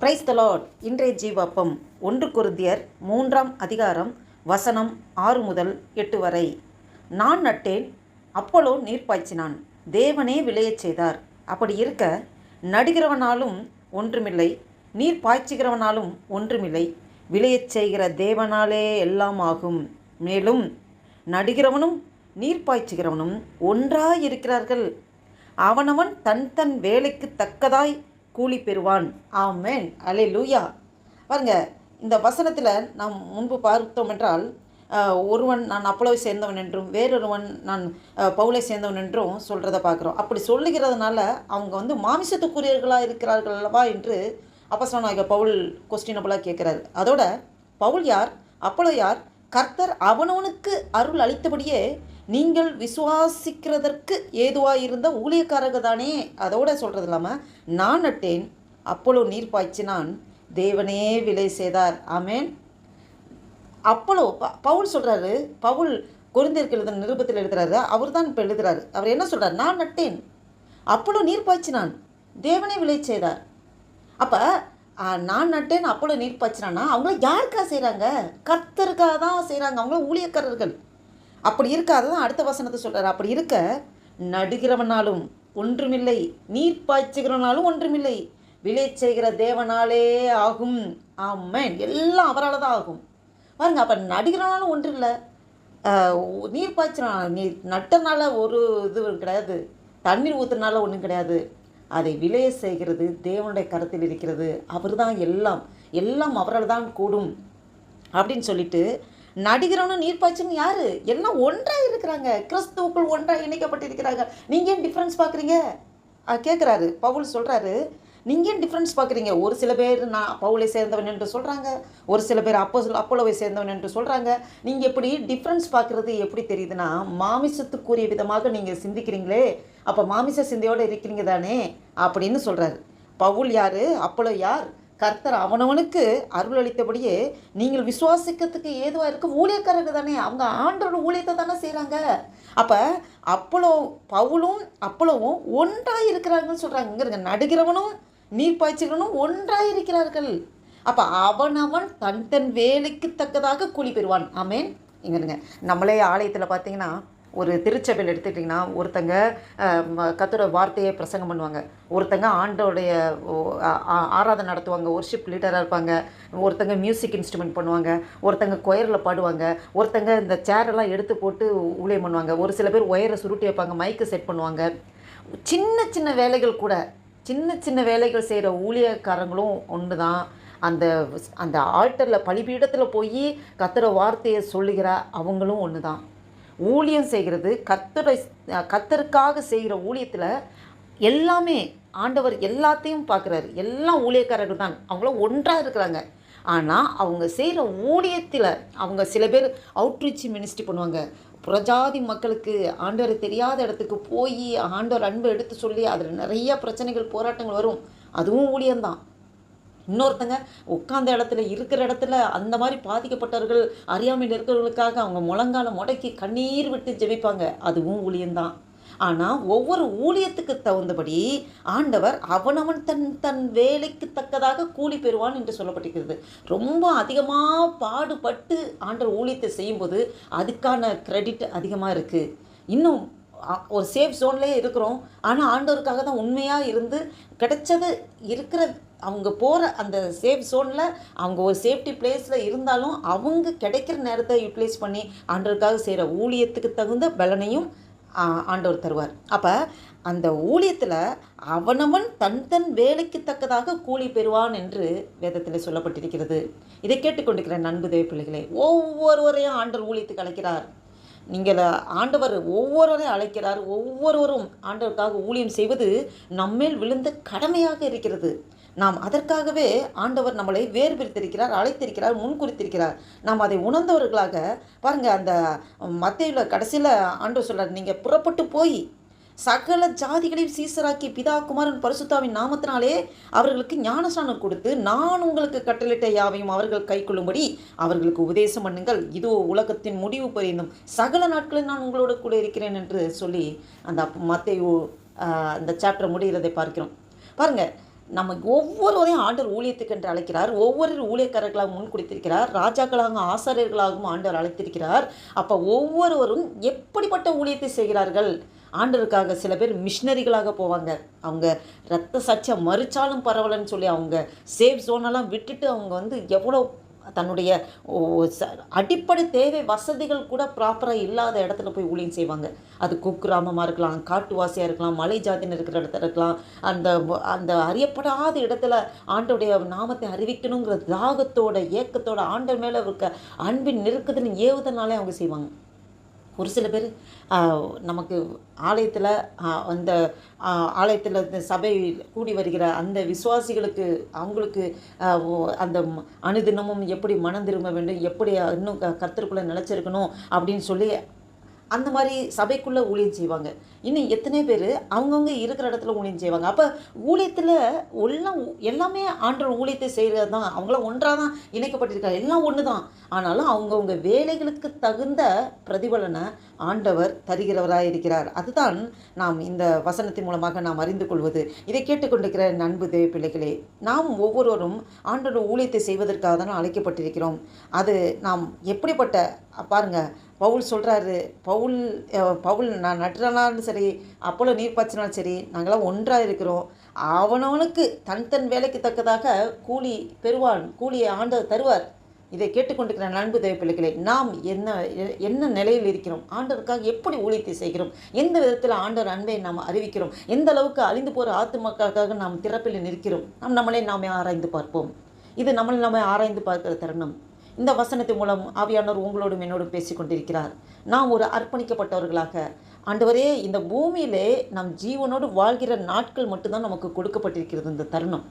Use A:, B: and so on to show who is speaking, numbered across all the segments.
A: Price தலாட் Lord இன்றைய ஜீவாப்பம் ஒன்று குருந்தியர் மூன்றாம் அதிகாரம் வசனம் ஆறு முதல் எட்டு வரை. நான் நட்டேன் அப்போலோ நீர் பாய்ச்சினான். தேவனே விளையச் செய்தார். அப்படி இருக்க நடுகிறவனாலும் ஒன்றுமில்லை நீர் பாய்ச்சுகிறவனாலும் ஒன்றுமில்லை. விளையச் செய்கிற தேவனாலே எல்லாம் ஆகும். மேலும் நடுகிறவனும் நீர் பாய்ச்சுகிறவனும் ஒன்றாயிருக்கிறார்கள். அவனவன் தன் தன் வேலைக்கு தக்கதாய் கூலி பெறுவான். ஆமேன். அலே லூயா பாருங்க இந்த வசனத்தில் நாம் முன்பு பார்த்தோம் என்றால் ஒருவன் நான் அப்பளவை சேர்ந்தவன் என்றும் வேறொருவன் நான் பவுலை சேர்ந்தவன் என்றும் சொல்கிறத பார்க்குறோம். அப்படி சொல்லுகிறதுனால அவங்க வந்து மாமிசத்துக்குரியவர்களாக இருக்கிறார்கள் அல்லவா என்று அப்பசனாக பவுல் கொஸ்டினபுளாக கேட்குறாரு. அதோட பவுல் யார்? அப்பளோ யார்? கர்த்தர் அவனவனுக்கு அருள் அளித்தபடியே நீங்கள் விசுவாசிக்கிறதற்கு ஏதுவாக இருந்த ஊழியக்காரர்கள் தானே அதோட சொல்கிறது இல்லாமல் நான் நட்டேன் அப்பளோ நீர் பாய்ச்சினான் தேவனே விலை செய்தார். ஆமேன். அப்பளோ ப- பவுல் சொல்கிறாரு பவுல் கொரிந்தியருக்கு எழுதின நிருபத்தில் எழுதுறாரு அவர் தான் இப்போ எழுதுறாரு. அவர் என்ன சொல்கிறார் நான் நட்டேன் அப்பளோ நீர் பாய்ச்சினான் தேவனே விலை செய்தார். அப்போ நான் நட்டேன் அப்பளோ நீர் பாய்ச்சினான்னா அவங்கள யாருக்கா செய்கிறாங்க கர்த்தருக்காக தான் செய்கிறாங்க அவங்கள ஊழியக்காரர்கள். அப்படி இருக்காதான் அடுத்த வசனத்தை சொல்கிறார் அப்படி இருக்க நடுகிறவனாலும் ஒன்றுமில்லை நீர் பாய்ச்சுகிறவனாலும் ஒன்றுமில்லை விளை செய்கிற தேவனாலே ஆகும். ஆமென். எல்லாம் அவரால் தான் ஆகும். பாருங்க அப்போ நடுகிறனாலும் ஒன்றும் இல்லை நீர் பாய்ச்சினா நீர் நட்டனால ஒரு இது கிடையாது. தண்ணீர் ஊற்றுனால ஒன்றும் கிடையாது. அதை விளைய செய்கிறது தேவனுடைய கருத்தில் இருக்கிறது. அவர் தான் எல்லாம். எல்லாம் அவரால் தான் கூடும். அப்படின்னு சொல்லிட்டு நடிகரனும் நீர்ப்பாய்ச்சனும் யாரு? எல்லாம் ஒன்றாக இருக்கிறாங்க. கிறிஸ்துவுக்குள் ஒன்றாக இணைக்கப்பட்டிருக்கிறாங்க. நீங்கள் ஏன் டிஃப்ரென்ஸ் பார்க்குறீங்க? கேட்குறாரு பவுல் சொல்கிறாரு நீங்கள் ஏன் டிஃப்ரென்ஸ் பார்க்குறீங்க? ஒரு சில பேர் நான் பவுலை சேர்ந்தவன் என்று சொல்கிறாங்க ஒரு சில பேர் அப்போ அப்போலோவை சேர்ந்தவன் என்று சொல்கிறாங்க நீங்கள் எப்படி டிஃப்ரென்ஸ் பார்க்குறது எப்படி தெரியுதுன்னா மாமிசத்துக்குரிய விதமாக நீங்கள் சிந்திக்கிறீங்களே. அப்போ மாமிச சிந்தையோடு இருக்கிறீங்க தானே? அப்படின்னு சொல்கிறாரு பவுல் யார்? அப்போலோ யார்? கர்த்தர் அவனவனுக்கு அருள் அளித்தபடியே நீங்கள் விசுவாசிக்கிறதுக்கு ஏதுவாக இருக்க? ஊழியக்காரர்கள் தானே. அவங்க ஆண்டோட ஊழியத்தை தானே செய்கிறாங்க அப்போ அப்பளோ பவுலும் அப்பளவும் ஒன்றாக இருக்கிறாங்கன்னு சொல்கிறாங்க இங்கே நடுகிறவனும் நீர் பாய்ச்சிக்கிறவனும் ஒன்றாக இருக்கிறார்கள். அப்போ அவனவன் தன் தன் வேலைக்கு தக்கதாக கூலி பெறுவான். ஆமேன். இங்கிருங்க நம்மளே ஆலயத்தில் பார்த்தீங்கன்னா ஒரு திருச்சபையில் எடுத்துக்கிட்டிங்கன்னா ஒருத்தங்க கத்துட வார்த்தையை பிரசங்கம் பண்ணுவாங்க. ஒருத்தங்க ஆண்டோடைய ஆராதனை நடத்துவாங்க. ஒர்ஷிப் லீடராக இருப்பாங்க. ஒருத்தங்க மியூசிக் இன்ஸ்ட்ருமெண்ட் பண்ணுவாங்க. ஒருத்தங்க கொயரில் பாடுவாங்க. ஒருத்தங்க இந்த சேரெல்லாம் எடுத்து போட்டு ஊழியம் பண்ணுவாங்க. ஒரு சில பேர் ஒயரை சுருட்டி வைப்பாங்க. மைக்கு செட் பண்ணுவாங்க. சின்ன சின்ன வேலைகள் கூட சின்ன சின்ன வேலைகள் செய்கிற ஊழியக்காரங்களும் ஒன்று தான் அந்த அந்த ஆல்டரில் பலிபீடத்தில் போய் கத்துற வார்த்தையை சொல்லுகிற அவங்களும் ஒன்று தான் ஊழியம் செய்கிறது கத்தரை கத்தருக்காக செய்கிற ஊழியத்தில் எல்லாமே ஆண்டவர் எல்லாத்தையும் பார்க்குறாரு. எல்லாம் ஊழியக்காரர்கள் தான். அவங்களும் ஒன்றாக இருக்கிறாங்க. ஆனால் அவங்க செய்கிற ஊழியத்தில் அவங்க சில பேர் அவுட்ரீச் மினிஸ்ட்ரி பண்ணுவாங்க. புறஜாதி மக்களுக்கு ஆண்டவர் தெரியாத இடத்துக்கு போய் ஆண்டவர் அன்பை எடுத்து சொல்லி அதில் நிறைய பிரச்சனைகள் போராட்டங்கள் வரும். அதுவும் ஊழியம்தான். இன்னொருத்தங்க உட்காந்த இடத்துல இருக்கிற இடத்துல அந்த மாதிரி பாதிக்கப்பட்டவர்கள் அறியாமையில் இருக்கிறவர்களுக்காக அவங்க முழங்கால முடக்கி கண்ணீர் விட்டு ஜெபிப்பாங்க. அதுவும் ஊழியம்தான். ஆனால் ஒவ்வொரு ஊழியத்துக்கு தகுந்தபடி ஆண்டவர் அவனவன் தன் தன் வேலைக்கு தக்கதாக கூலி பெறுவான் என்று சொல்லப்பட்டிருக்கிறது. ரொம்ப அதிகமாக பாடுபட்டு ஆண்டவர் ஊழியத்தை செய்யும்போது அதுக்கான கிரெடிட் அதிகமாக இருக்குது இன்னும் ஒரு சேஃப் ஜோன்லேயே இருக்கிறோம். ஆனால் ஆண்டவருக்காக தான் உண்மையாக இருந்து கிடைச்சது இருக்கிற அவங்க போகிற அந்த சேஃப் ஜோனில் அவங்க ஒரு சேஃப்டி பிளேஸில் இருந்தாலும் அவங்க கிடைக்கிற நேரத்தை யூட்டிலைஸ் பண்ணி ஆண்டவருக்காக செய்கிற ஊழியத்துக்கு தகுந்த பலனையும் ஆண்டவர் தருவார். அப்போ அந்த ஊழியத்தில் அவனவன் தன் தன் வேலைக்கு தக்கதாக கூலி பெறுவான் என்று வேதத்தில் சொல்லப்பட்டிருக்கிறது. இதை கேட்டுக்கொண்டிருக்கிற நண்பு தேவ பிள்ளைகளே ஒவ்வொருவரையும் ஆண்டவர் ஊழியத்துக்கு அழைக்கிறார். நீங்கள் ஆண்டவர் ஒவ்வொருவரையும் அழைக்கிறார் ஒவ்வொருவரும் ஆண்டவருக்காக ஊழியம் செய்வது நம்மேல் விழுந்த கடமையாக இருக்கிறது. நாம் அதற்காகவே ஆண்டவர் நம்மளை வேறு பிரித்திருக்கிறார் அழைத்திருக்கிறார் முன்குறித்திருக்கிறார். நாம் அதை உணர்ந்தவர்களாக பாருங்க அந்த மத்தியில் கடைசியில் ஆண்டவர் சொல்கிறார் நீங்கள் புறப்பட்டு போய் சகல ஜாதிகளையும் சீசராக்கி பிதா குமாரன் பரிசுத்தாவின் நாமத்தினாலே அவர்களுக்கு ஞானஸ்நானம் கொடுத்து நான் உங்களுக்கு கட்டளிட்ட யாவையும் அவர்கள் கைக்கொள்ளும்படி அவர்களுக்கு உபதேசம் பண்ணுங்கள். இதோ உலகத்தின் முடிவு பரிந்தும் சகல நாட்களில் நான் உங்களோட கூட இருக்கிறேன் என்று சொல்லி அந்த மத்தையோ அந்த சாப்டர் முடிகிறதை பார்க்கிறோம். பாருங்கள் நம்ம ஒவ்வொருவரையும் ஆண்டவர் ஊழியத்துக்கு என்று அழைக்கிறார். ஒவ்வொரு ஊழியக்காரர்களாக முன் கொடுத்திருக்கிறார். ராஜாக்களாகவும் ஆசாரியர்களாகவும் ஆண்டவர் அழைத்திருக்கிறார். அப்போ ஒவ்வொருவரும் எப்படிப்பட்ட ஊழியத்தை செய்கிறார்கள்? ஆண்டவருக்காக சில பேர் மிஷினரிகளாக போவாங்க. அவங்க ரத்த சச்சை மறிச்சாலும் பரவாயில்லன்னு சொல்லி அவங்க சேஃப் ஜோனெல்லாம் விட்டுட்டு அவங்க வந்து எவ்வளோ தன்னுடைய ச- அடிப்படை தேவை வசதிகள் கூட ப்ராப்பராக இல்லாத இடத்துல போய் ஊழியம் செய்வாங்க. அது குக்கிராமமாக இருக்கலாம் காட்டுவாசியாக இருக்கலாம் மலை ஜாதின்னு இருக்கிற இடத்துல இருக்கலாம் அந்த அந்த அறியப்படாத இடத்துல ஆண்டோடைய நாமத்தை அறிவிக்கணுங்கிற தாகத்தோட ஏக்கத்தோட ஆண்டவர் மேலே இருக்க அன்பின் நெருக்கத்தின் ஏவுதனாலே அவங்க செய்வாங்க. ஒரு சில பேர் நமக்கு ஆலயத்தில் அந்த ஆலயத்தில் இந்த சபை கூடி வருகிற அந்த விசுவாசிகளுக்கு அவங்களுக்கு அந்த அனுதினமும் எப்படி மனம் திரும்ப வேண்டும் எப்படி இன்னும் க- கர்த்தருக்குள்ளே நிலச்சிருக்கணும் அப்படின்னு சொல்லி அந்த மாதிரி சபைக்குள்ளே ஊழியம் செய்வாங்க. இன்னும் எத்தனை பேர் அவங்கவுங்க இருக்கிற இடத்துல ஊழியம் செய்வாங்க. அப்போ ஊழியத்தில் எல்லாம் எல்லாமே ஆண்டவர் ஊழியத்தை செய்கிறது தான் அவங்களாம் ஒன்றாக தான் இணைக்கப்பட்டிருக்காங்க எல்லாம் ஒன்று தான் ஆனாலும் அவங்கவுங்க வேலைகளுக்கு தகுந்த பிரதிபலனை ஆண்டவர் தருகிறவராக இருக்கிறார் அதுதான் நாம் இந்த வசனத்தின் மூலமாக நாம் அறிந்து கொள்வது. இதை கேட்டுக்கொண்டிருக்கிற நண்பு தேவ பிள்ளைகளே நாம் ஒவ்வொருவரும் ஆண்டோட ஊழியத்தை செய்வதற்காக தான் அழைக்கப்பட்டிருக்கிறோம். அது நாம் எப்படிப்பட்ட பாருங்க பவுல் சொல்கிறாரு பவுல் பவுல் நான் நட்டுறனாலும் சரி அப்போலோ நீர் பாய்ச்சினாலும் சரி நாங்களாம் ஒன்றாக இருக்கிறோம். அவனவனுக்கு தன் தன் வேலைக்கு தக்கதாக கூலி பெறுவான் கூலியை ஆண்டவர் தருவார். இதை கேட்டுக்கொண்டிருக்கிற நண்பு தேவ பிள்ளைகளே நாம் என்ன எ- என்ன நிலையில் இருக்கிறோம்? ஆண்டவருக்காக எப்படி ஊழியத்தை செய்கிறோம்? எந்த விதத்தில் ஆண்டவர் அன்பை நாம் அறிவிக்கிறோம்? எந்த அளவுக்கு அழிந்து போகிற ஆத்துமக்களுக்காக நாம் திறப்பில் நிற்கிறோம்? நாம் நம்மளே நாமே ஆராய்ந்து பார்ப்போம். இது நம்மளை நாமே ஆராய்ந்து பார்க்கிற தருணம். இந்த வசனத்தின் மூலம் ஆவியானவர் உங்களோடும் என்னோடும் பேசிக்கொண்டிருக்கிறார் நாம் ஒரு அர்ப்பணிக்கப்பட்டவர்களாக ஆண்டவரே இந்த பூமியிலே நம் ஜீவனோடு வாழ்கிற நாட்கள் மட்டும்தான் நமக்கு கொடுக்கப்பட்டிருக்கிறது இந்த தருணம்.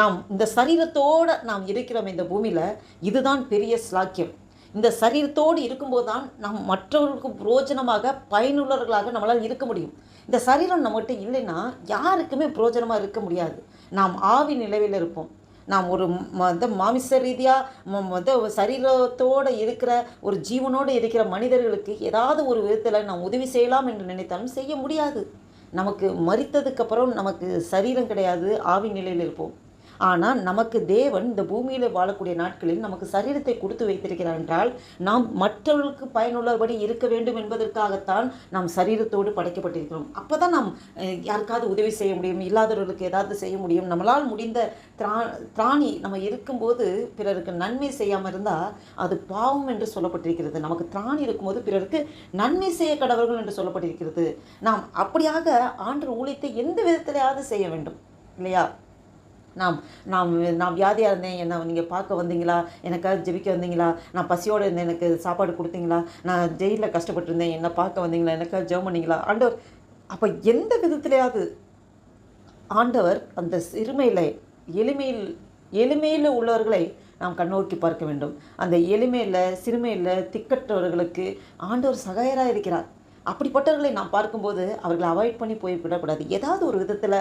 A: நாம் இந்த சரீரத்தோடு நாம் இருக்கிறோம் இந்த பூமியில் இதுதான் பெரிய ஸ்லாக்கியம் இந்த சரீரத்தோடு இருக்கும்போது தான் நாம் மற்றவர்களுக்கு புரோஜனமாக பயனுள்ளவர்களாக நம்மளால் இருக்க முடியும். இந்த சரீரம் நம்மகிட்ட இல்லைன்னா யாருக்குமே புரோஜனமாக இருக்க முடியாது. நாம் ஆவி நிலவில் இருப்போம். நாம் ஒரு ம- மாமிச ரீதியாக வந்து சரீரத்தோடு இருக்கிற ஒரு ஜீவனோடு இருக்கிற மனிதர்களுக்கு ஏதாவது ஒரு விதத்தில் நாம் உதவி செய்யலாம் என்று நினைத்தாலும் செய்ய முடியாது. நமக்கு மறித்ததுக்கப்புறம் நமக்கு சரீரம் கிடையாது ஆவி நிலையில் இருப்போம். ஆனால் நமக்கு தேவன் இந்த பூமியில் வாழக்கூடிய நாட்களில் நமக்கு சரீரத்தை கொடுத்து வைத்திருக்கிறார் என்றால் நாம் மற்றவர்களுக்கு பயனுள்ளபடி இருக்க வேண்டும் என்பதற்காகத்தான் நாம் சரீரத்தோடு படைக்கப்பட்டிருக்கிறோம். அப்போ தான் நாம் யாருக்காவது உதவி செய்ய முடியும் இல்லாதவர்களுக்கு ஏதாவது செய்ய முடியும். நம்மளால் முடிந்த திரா திராணி நம்ம இருக்கும்போது பிறருக்கு நன்மை செய்யாமல் இருந்தால் அது பாவம் என்று சொல்லப்பட்டிருக்கிறது. நமக்கு திராணி இருக்கும்போது பிறருக்கு நன்மை செய்ய கடவர்கள் என்று சொல்லப்பட்டிருக்கிறது. நாம் அப்படியாக ஆண்டு ஊழியத்தை எந்த விதத்திலையாவது செய்ய வேண்டும். இல்லையா? நாம் நாம் நான் வியாதியாக இருந்தேன். என்னை நீங்கள் பார்க்க வந்தீங்களா? எனக்காக ஜெபிக்க வந்தீங்களா? நான் பசியோடு இருந்தேன். எனக்கு சாப்பாடு கொடுத்தீங்களா? நான் ஜெயிலில் கஷ்டப்பட்டிருந்தேன். என்னை பார்க்க வந்தீங்களா? எனக்காக ஜெபம் பண்ணீங்களா? ஆண்டவர் அப்போ எந்த விதத்திலேயாவது ஆண்டவர் அந்த சிறுமையில் எளிமையில் எளிமையில் உள்ளவர்களை நாம் கண்ணோக்கி பார்க்க வேண்டும். அந்த எளிமையில் சிறுமையில் திக்கற்றவர்களுக்கு ஆண்டவர் சகாயராக இருக்கிறார் அப்படிப்பட்டவர்களை நாம் பார்க்கும்போது அவர்களை அவாய்ட் பண்ணி போய் விடக்கூடாது ஏதாவது ஒரு விதத்தில்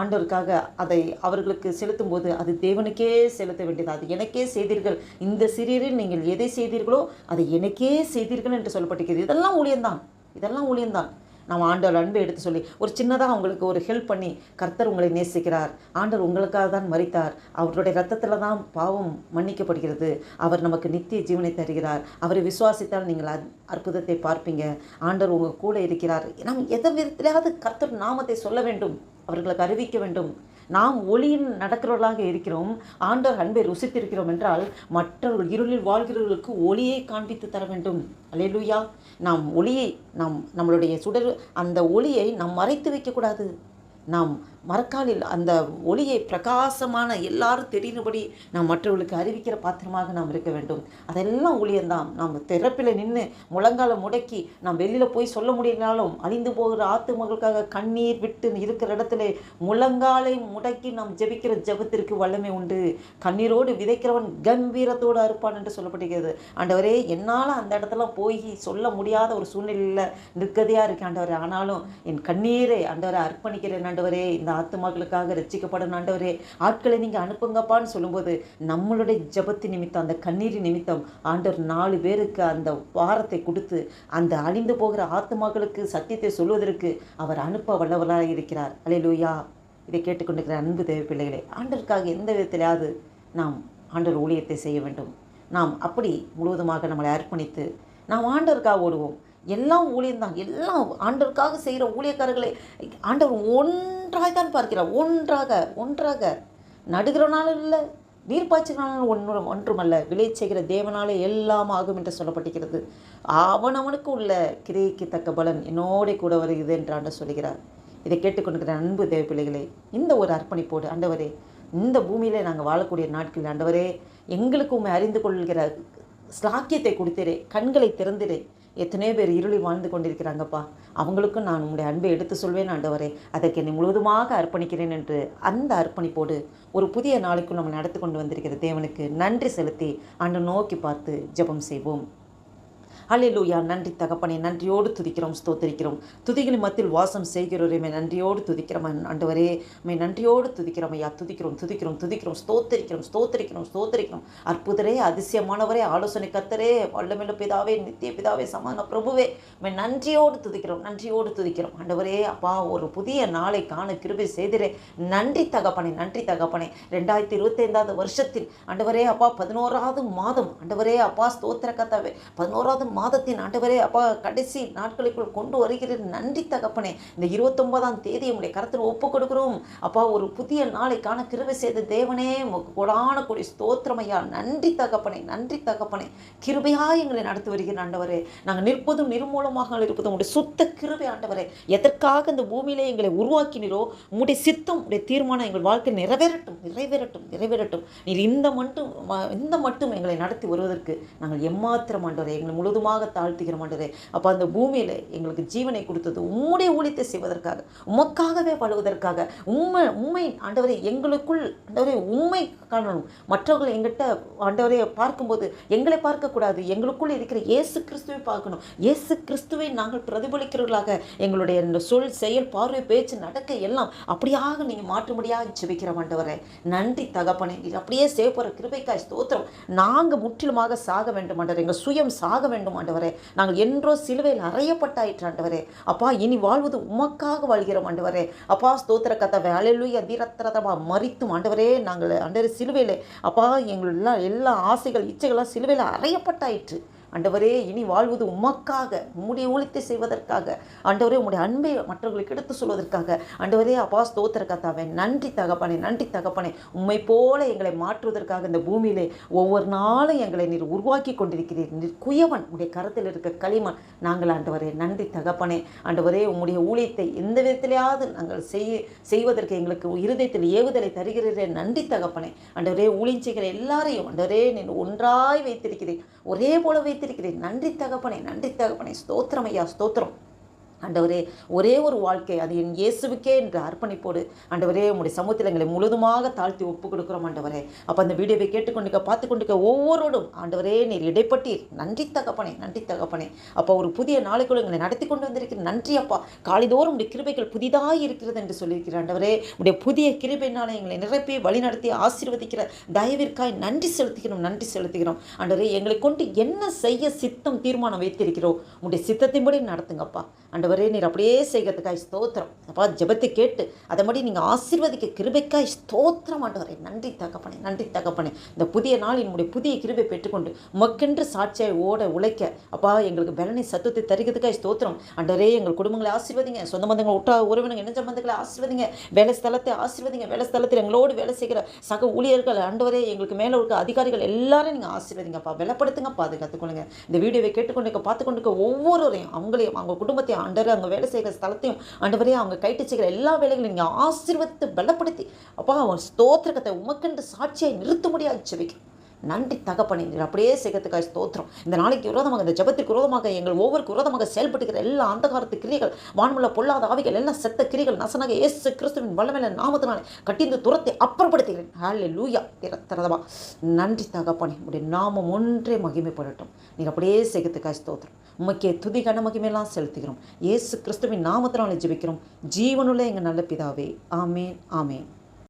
A: ஆண்டவருக்காக அதை அவர்களுக்கு செலுத்தும் போது அது தேவனுக்கே செலுத்த வேண்டியது. அது எனக்கே செய்தீர்கள். இந்த சிறியரில் நீங்கள் எதை செய்தீர்களோ அதை எனக்கே செய்தீர்கள் என்று சொல்லப்பட்டிருக்கிறது. இதெல்லாம் ஊழியம்தான். இதெல்லாம் ஊழியம்தான். நாம் ஆண்டவர் அன்பை எடுத்து சொல்லி ஒரு சின்னதாக அவங்களுக்கு ஒரு ஹெல்ப் பண்ணி கர்த்தர் உங்களை நேசிக்கிறார். ஆண்டவர் உங்களுக்காக தான் மறித்தார் அவருடைய ரத்தத்தில் தான் பாவம் மன்னிக்கப்படுகிறது. அவர் நமக்கு நித்திய ஜீவனை தருகிறார். அவரை விசுவாசித்தால் நீங்கள் அற்புதத்தை பார்ப்பீங்க. ஆண்டவர் உங்கள் கூட இருக்கிறார். நாம் எதை விதத்திலாவது கர்த்தர் நாமத்தை சொல்ல வேண்டும். அவர்களுக்கு அறிவிக்க வேண்டும். நாம் ஒளியில் நடக்கிறவர்களாக இருக்கிறோம் ஆண்டவர் அன்பை ருசித்திருக்கிறோம் என்றால் மற்றவர்கள் இருளில் வாழ்கிறவர்களுக்கு ஒளியை காண்பித்து தர வேண்டும். அல்லேலூயா. நாம் ஒளியை நாம் நம்மளுடைய சுடர் அந்த ஒளியை நாம் மறைத்து வைக்கக்கூடாது நாம் மரக்காலில் அந்த ஒளியை பிரகாசமான எல்லாரும் தெரியும்படி நாம் மற்றவர்களுக்கு அறிவிக்கிற பாத்திரமாக நாம் இருக்க வேண்டும். அதெல்லாம் ஊழியந்தான் நாம் திறப்பில் நின்று முழங்கால முடக்கி நாம் வெளியில் போய் சொல்ல முடியினாலும் அழிந்து போகிற ஆத்துமகளுக்காக கண்ணீர் விட்டு இருக்கிற இடத்துல முழங்காலை முடக்கி நாம் ஜெபிக்கிற ஜெபத்திற்கு வல்லமை உண்டு. கண்ணீரோடு விதைக்கிறவன் கம்பீரத்தோடு அறுப்பான் என்று சொல்லப்படுகிறது ஆண்டவரே என்னால் அந்த இடத்துல போய் சொல்ல முடியாத ஒரு சூழ்நிலையில் நிற்கதையாக இருக்கேன் ஆண்டவரே. ஆனாலும் என் கண்ணீரை ஆண்டவரை அர்ப்பணிக்கிறேன் ஆண்டவரே. இந்த ஆத்மாக்களுக்காக ரட்சிக்கப்படும் ஆண்டவரே ஆட்களை நீங்கள் அனுப்புங்கப்பான்னு சொல்லும்போது நம்மளுடைய ஜெபத்து நிமித்தம் அந்த கண்ணீர் நிமித்தம் ஆண்டவர் நாலு பேருக்கு அந்த வாரத்தை கொடுத்து அந்த அழிந்து போகிற ஆத்மாக்களுக்கு சத்தியத்தை சொல்வதற்கு அவர் அனுப்ப வல்லவராக இருக்கிறார். அலையலூயா இதை கேட்டுக்கொண்டிருக்கிற அன்பு தேவை பிள்ளைகளே ஆண்டருக்காக எந்த விதத்திலாவது நாம் ஆண்டவர் ஊழியத்தை செய்ய வேண்டும். நாம் அப்படி முழுவதுமாக நம்மளை அர்ப்பணித்து நாம் ஆண்டருக்காக ஓடுவோம். எல்லாம் ஊழியம்தான் எல்லாம் ஆண்டவருக்காக செய்கிற ஊழியக்காரர்களை ஆண்டவர் ஒன்றாக தான் பார்க்கிறார். ஒன்றாக ஒன்றாக. நடுகிறனாலும் இல்லை நீர் பாய்ச்சினாலும் ஒன்று ஒன்றுமல்ல. விளை செய்கிற தேவனாலே எல்லாம் ஆகும் என்று சொல்லப்பட்டிருக்கிறது. அவன் அவனுக்கு உள்ள கிரியைக்கு தக்க பலன் என்னோட கூட வருகிறது என்று ஆண்டவர் சொல்கிறார். இதை கேட்டுக்கொண்டிருக்கிற அன்பு தேவ பிள்ளைகளே இந்த ஒரு அர்ப்பணிப்போடு ஆண்டவரே இந்த பூமியிலே நாங்கள் வாழக்கூடிய நாட்களில் ஆண்டவரே எங்களுக்கு உண்மை அறிந்து கொள்கிற ஸ்லாக்கியத்தை கொடுத்திரே கண்களை திறந்திரே. எத்தனையோ பேர் இருளி வாழ்ந்து கொண்டிருக்கிறாங்கப்பா. அவங்களுக்கும் நான் உங்களுடைய அன்பை எடுத்து சொல்வேன் ஆண்டவரே. அதற்கு என்னை முழுவதுமாக அர்ப்பணிக்கிறேன் என்று அந்த அர்ப்பணிப்போடு ஒரு புதிய நாளைக்குள் நம்ம நடத்தி கொண்டு வந்திருக்கிற தேவனுக்கு நன்றி செலுத்தி அன்று நோக்கி பார்த்து ஜெபம் செய்வோம். அல்லேலூயா நன்றி தகப்பனே நன்றியோடு துதிக்கிறோம் ஸ்தோத்தரிக்கிறோம். துதிகளின் மத்தியில் வாசம் செய்கிறோரே நன்றியோடு துதிக்கிறோம் ஆண்டவரே. மை நன்றியோடு துதிக்கிறோம் ஐயா. துதிக்கிறோம் துதிக்கிறோம் துதிக்கிறோம் ஸ்தோத்தரிக்கிறோம் ஸ்தோத்தரிக்கிறோம் ஸ்தோத்தரிக்கிறோம். அற்புதரே அதிசயமானவரே ஆலோசனை கத்தரே வல்லமில்ல பிதாவே நித்திய பிதாவே சமான பிரபுவே. மே நன்றியோடு துதிக்கிறோம் நன்றியோடு துதிக்கிறோம். ஆண்டவரே அப்பா ஒரு புதிய நாளை காண கிருபை செய்திரே. நன்றி தகப்பனே நன்றி தகப்பனே. ரெண்டாயிரத்தி இருபத்தைந்தாவது வருஷத்தில் ஆண்டவரே அப்பா பதினோராவது மாதம் ஆண்டவரே அப்பா ஸ்தோத்திர கத்தாவே பதினோராவது மாதத்தின் ஆண்டவரே அப்பா கடைசி நாட்களுக்குள் கொண்டு வருகிறது நன்றி தகப்பனே. இந்த இருபத்தொன்பதாம் தேதி உடைய கருத்தில் ஒப்பு கொடுக்கிறோம் அப்பா ஒரு புதிய நாளைக்கான கிருவை செய்த தேவனே கொடான கொடி ஸ்தோத்திரமையா நன்றி தகப்பனே நன்றி தகப்பனே. கிருபையா எங்களை நடத்தி வருகிற ஆண்டவரே. நாங்கள் நிற்பதும் நிர்மூலமாக இருப்பதும் உடைய சுத்த கிருபை ஆண்டவரே. எதற்காக இந்த பூமியிலே எங்களை உருவாக்கினீரோ உங்களுடைய சித்தம் உடைய தீர்மானம் எங்கள் வாழ்க்கை நிறைவேறட்டும் நிறைவேறட்டும் நிறைவேறட்டும். நீர் இந்த மட்டும் இந்த மட்டும் எங்களை நடத்தி வருவதற்கு நாங்கள் எம்மாத்திரம் ஆண்டவரே எங்களை முழுதுமாக தாழ்த்துகிறோம் ஆண்டவரே. அப்போ அந்த பூமியில் எங்களுக்கு ஜீவனை கொடுத்தது உம்முடைய ஊழியத்தை செய்வதற்காக உமக்காகவே வாழுவதற்காக உண்மை உண்மை ஆண்டவரே எங்களுக்குள் ஆண்டவரே உண்மை காணணும். மற்றவர்கள் எங்கிட்ட ஆண்டவரே பார்க்கும்போது எங்களை பார்க்கக்கூடாது. எங்களுக்குள் இருக்கிற இயேசு கிறிஸ்துவை பார்க்கணும். இயேசு கிறிஸ்துவை நாங்கள் பிரதிபலிக்கிறவர்களாக எங்களுடைய சொல் செயல் பார்வை பேச்சு நடக்க எல்லாம் அப்படியாக நீங்கள் மாற்றும்படியாக ஜெபிக்கிற ஆண்டவரே. நன்றி தகப்பனே. இது அப்படியே சேவப்படுற கிருபைக்காய் ஸ்தோத்திரம். நாங்கள் முற்றிலுமாக சாக வேண்டும் ஆண்டவரே. எங்கள் சுயம் சாக வேண்டும் ஆண்டவரே. நாங்கள் என்றோ சிலுவையில் அறையப்பட்டாயிற்று ஆண்டவரே. அப்பா இனி வாழ்வது உமக்காக வாழ்கிறோம் ஆண்டவரே. அப்பா ஸ்தோத்திர கத்தவை அலையிலுய தீரத்திரதமா மறித்தும் ஆண்டவரே நாங்கள் அண்டர் சிலுவையில் அப்பா எங்களெல்லாம் எல்லா ஆசைகள் இச்சைகளாக சிலுவையில் அறையப்பட்டாயிற்று. ஆண்டவரே இனி வாழ்வது உமக்காக உம்முடைய ஊழியத்தை செய்வதற்காக. ஆண்டவரே உம்முடைய அன்பை மற்றவர்களுக்கு எடுத்து சொல்வதற்காக. ஆண்டவரே அப்பா ஸ்தோத்திர கத்தாவே நன்றி தகப்பனே நன்றி தகப்பனே. உம்மை போல எங்களை மாற்றுவதற்காக இந்த பூமியிலே ஒவ்வொரு நாளும் எங்களை நீர் உருவாக்கி கொண்டிருக்கிறீர். நீர் குயவன் உடைய கரத்தில் இருக்க களிமண். நாங்கள் ஆண்டவரே நன்றி தகப்பனே. ஆண்டவரே உம்முடைய ஊழியத்தை எந்த விதத்திலேயாவது நாங்கள் செய் செய்வதற்கு எங்களுக்கு இருதயத்தில் ஏவுதலை தருகிறீரே. நன்றி தகப்பனே. ஆண்டவரே ஊழியம் எல்லாரையும் ஆண்டவரே நீ ஒன்றாய் வைத்திருக்கிறேன் ஒரே போல வைத்து வைத்திருக்கிறேன் நன்றி தகப்பனே நன்றி தகப்பனே. ஸ்தோத்திரம் ஐயா ஸ்தோத்திரம். ஆண்டவரே ஒரே ஒரு வாழ்க்கை அது என் இயேசுவுக்கே என்று அர்ப்பணிப்போடு ஆண்டவரே உங்களுடைய சமூகத்தில் எங்களை முழுதுமாக தாழ்த்தி ஒப்பு கொடுக்குறோம் ஆண்டவரே. அப்போ அந்த வீடியோவை கேட்டுக்கொண்டுக்க பார்த்து கொண்டுக்க ஒவ்வொருடும் ஆண்டவரே நீர் இடைப்பட்டீர். நன்றி தகப்பனே நன்றி தகப்பனே. அப்போ ஒரு புதிய நாளைக்குள் எங்களை நடத்தி கொண்டு வந்திருக்கிற நன்றி அப்பா. காலைதோறும் உடைய கிருபைகள் புதிதாக இருக்கிறது என்று சொல்லியிருக்கிற ஆண்டவரே. உடைய புதிய கிருபையினால் எங்களை நிரப்பி வழிநடத்தி ஆசீர்வதிக்கிற தயவிற்காய் நன்றி செலுத்துகிறோம் நன்றி செலுத்துகிறோம். ஆண்டவரே எங்களை கொண்டு என்ன செய்ய சித்தம் தீர்மானம் வைத்திருக்கிறோம்? உடைய சித்தத்தின்படி நடத்துங்கப்பா. ஆண்டவரே நீர் அப்படியே செய்கிறதுக்காய் ஸ்தோத்திரம். அப்பா ஜபத்தை கேட்டு அதை மாதிரி நீங்கள் ஆசீர்வதிக்க கிருபைக்காய் ஸ்தோத்திரம் ஆண்டவரே. நன்றி தகப்பனே நன்றி தகப்பனே. இந்த புதிய நாள் என்னுடைய புதிய கிருபை பெற்றுக்கொண்டு மக்கென்று சாட்சியாய் ஓட உழைக்க அப்பா எங்களுக்கு பலனை சத்துவத்தை தருகிறதுக்காய் ஸ்தோத்திரம். ஆண்டவரே எங்கள் குடும்பங்களை ஆசீர்வதிங்க. சொந்த பந்தங்கள் உற்றா உறவினங்க இணைஞ்ச பந்தங்களை ஆசீர்வதிங்க. வேலை ஸ்தலத்தை ஆசீர்வதிங்க. வேலை ஸ்தலத்தில் எங்களோடு வேலை செய்கிற சக ஊழியர்கள் ஆண்டவரே எங்களுக்கு மேலே இருக்க அதிகாரிகள் எல்லாரும் நீங்கள் ஆசீர்வதிங்கப்பா வெலப்படுத்துங்க பாதுகாத்துக்கொள்ளுங்க இந்த வீடியோவை கேட்டுக்கொண்டு பார்த்து கொண்டு ஒவ்வொருவரையும் அவங்களையும் அவங்க குடும்பத்தையும் ஆண்டவர் அவங்க வேலை செய்கிற ஸ்தலத்தையும் ஆண்டவரே அவங்க கைட்டு செய்கிற எல்லா வேலைகளையும் நீங்கள் ஆசீர்வதித்து பலப்படுத்தி. அப்பா அவன் ஸ்தோத்திரகத்தை உமக்கென்று சாட்சியை முடியாது சவிக்கை நன்றி தகப்பனை. அப்படியே சேகத்துக்காய் ஸ்தோத்திரம். இந்த நாளைக்கு விரோதமாக இந்த ஜெபத்திற்கு விரோதமாக எங்கள் ஒவ்வொருக்கு விரோதமாக செயல்பட்டுகிற எல்லா அந்தகாரத்து கிரியைகள் வான்முள்ள பொல்லாத ஆவிகள் எல்லாம் செத்த கிரிகள் நசனாக இயேசு கிறிஸ்துவின் வல்லமையில நாமத்தினாலே கட்டிந்து துரத்தை அப்புறப்படுத்துகிறேன். ஹாலே லூயா திறத்தரதமா நன்றி தகப்பனை. உடைய நாமம் ஒன்றே மகிமைப்படட்டும் நீங்கள் அப்படியே சேகத்துக்காய் ஸ்தோத்திரம். உமக்கே துதி கன மகிமையெல்லாம் செலுத்துகிறோம். இயேசு கிறிஸ்துவின் நாமத்தினாலே ஜெபிக்கிறோம். ஜீவனுள்ள எங்கள் நல்ல பிதாவே. ஆமேன் ஆமேன்.